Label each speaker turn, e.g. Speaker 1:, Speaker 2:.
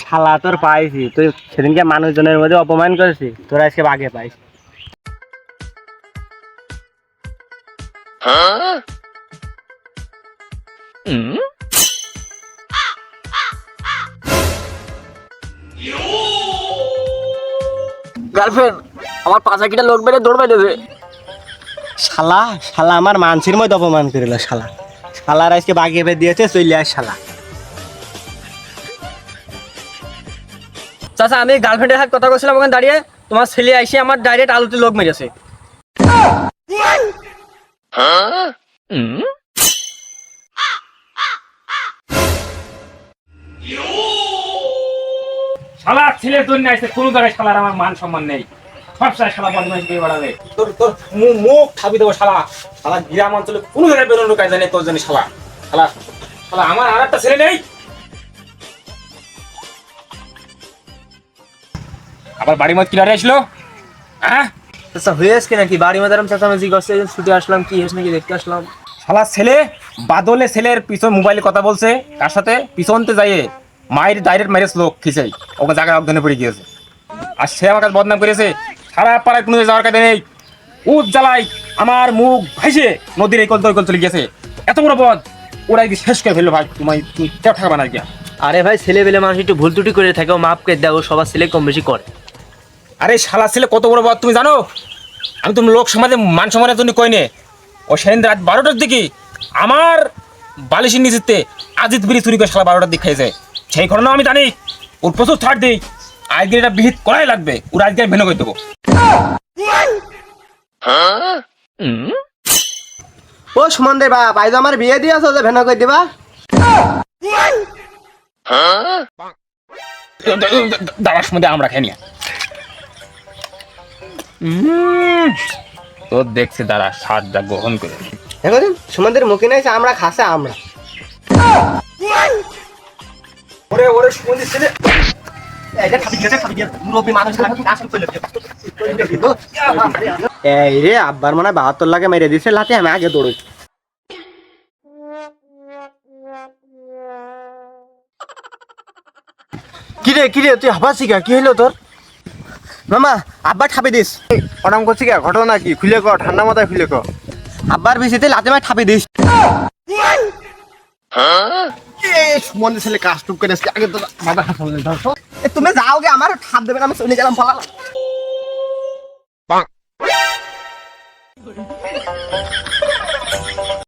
Speaker 1: শালা তোর পাইছি। তুই সেদিনকে মানুষজনের মধ্যে অপমান করেছি তোরা আজকে বাগে পাইস
Speaker 2: গার্লফ্রেন্ড আমার পাঁচা কিটা লোক বেড়ে দৌড় দেবে
Speaker 1: শালা শালা আমার মানসির মধ্যে অপমান করিল শালা। শালার আজকে বাগে বের দিয়েছে চলে আস শালা।
Speaker 2: চাচা, আমি গার্লফ্রেন্ডের হাত কথা বলছিলাম ওখানে দাঁড়িয়ে। তোমার ছেলে এসে আমার ডাইরেক্ট আলুতে লোক মেরেছে
Speaker 3: ছেলের জন্য কোনো জায়গায় শালার আমার মান সম্মান নেই। সব সাথে শালা বদমাইশ দিয়ে বাড়াবে। তোর তোর মুখ খাবি দেবো, শালা। শালা গ্রাম অঞ্চলে কোনো জায়গায় বেরোনো কাজ নেই তোর জন্য, শালা। শালা শালা, আমার আর একটা ছেলে নেই। আবার বাড়ির মধ্যে কিলারে আসলো? হ্যাঁ?
Speaker 2: চাচা হয়েছে নাকি? বাড়ি মাদারাম চাচা আমি জিজ্ঞাসা ছুটে আসলাম কি হয়েছে নাকি দেখতে আসলাম।
Speaker 3: শালা ছেলে বাদলে ছেলের পিছন মোবাইলে কথা বলছে তার সাথে পিছনতে যাইয়ে মায়ের ডাইরেক্ট ম্যারেজ লোক খিচাই ওকে জায়গায় অজ্ঞানে পড়ে গিয়েছে। আর সে আমার কাছে বদনাম করেছে সারা পাড়ায় কোনো যাওয়ার কাছে নেই। উদ জ্বালাই আমার মুখ ভাইসে নদীর এই কল তো ওই কল চলে গেছে এত বড় পদ ওরা কি শেষ করে ফেলল ভাই তোমায় তুমি কেউ ঠাকবা না
Speaker 2: আরে ভাই ছেলে পেলে মানুষ একটু ভুল ত্রুটি করে থাকে ও মাফ করে দেয় ও সবার ছেলে কম বেশি করে।
Speaker 3: আরে শালা ছেলে কত বড় পদ তুমি জানো? আমি তুমি লোক সমাজে মান সম্মানের জন্য কইনে। ও সেদিন রাত বারোটার দিকে আমার বালিশের নিচেতে আজিত বিড়ি চুরি করে শালা বারোটার দিক খাইছে। সেই ঘটনা আমি জানি। ওর প্রচুর থার্ড দিই। আজকে এটা বিহিত করাই লাগবে। ওর আজকে ভেঙে করে দেবো।
Speaker 1: ও সুমন দে বাপ আইজ আমার বিয়ে দিয়েছ যে ভেনা কই দিবা?
Speaker 3: দাঁড়ার সময় আমরা খাই নিয়ে তোর দেখছি দাঁড়া সাতটা গ্রহণ করে।
Speaker 1: দেখো দিন সুমনদের মুখে নাই আমরা খাসে আমরা।
Speaker 3: ওরে ওরে সুমন্দির ছেলে।
Speaker 1: এই রে আব্বার মনে হয় বাহাত্তর লাখে মেরে দিছে লাতে আমি আগে দৌড়ই। কিরে কিরে তুই হাবাসি গা কি হইল তোর? মামা আব্বা ঠাপে দিস।
Speaker 4: অনাম করছি কে ঘটনা কি? খুলে ক ঠান্ডা মাথায় খুলে ক
Speaker 1: আব্বার বেশিতে লাতে মায় ঠাপে দিস।
Speaker 4: মনে ছেলে কাজ টুক করে আগে তো মাথা ধরছো
Speaker 1: তুমি যাও গে আমার ঠাপ দেবে আমি চলে গেলাম ফলালাম